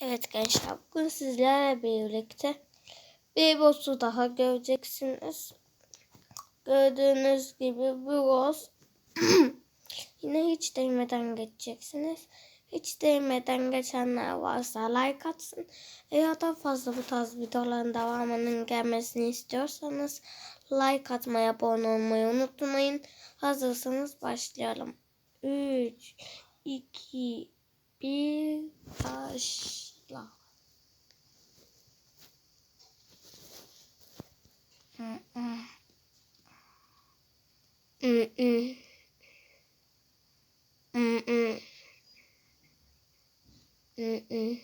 Evet gençler bugün sizlerle birlikte bir boss'u daha göreceksiniz. Gördüğünüz gibi bu boss yine hiç değmeden geçeceksiniz. Hiç değmeden geçenler varsa like atsın. Eğer daha fazla bu tarz videoların devamının gelmesini istiyorsanız like atmayı, abone olmayı unutmayın. Hazırsanız başlayalım. 3, 2, 1, başla. Mm, mm.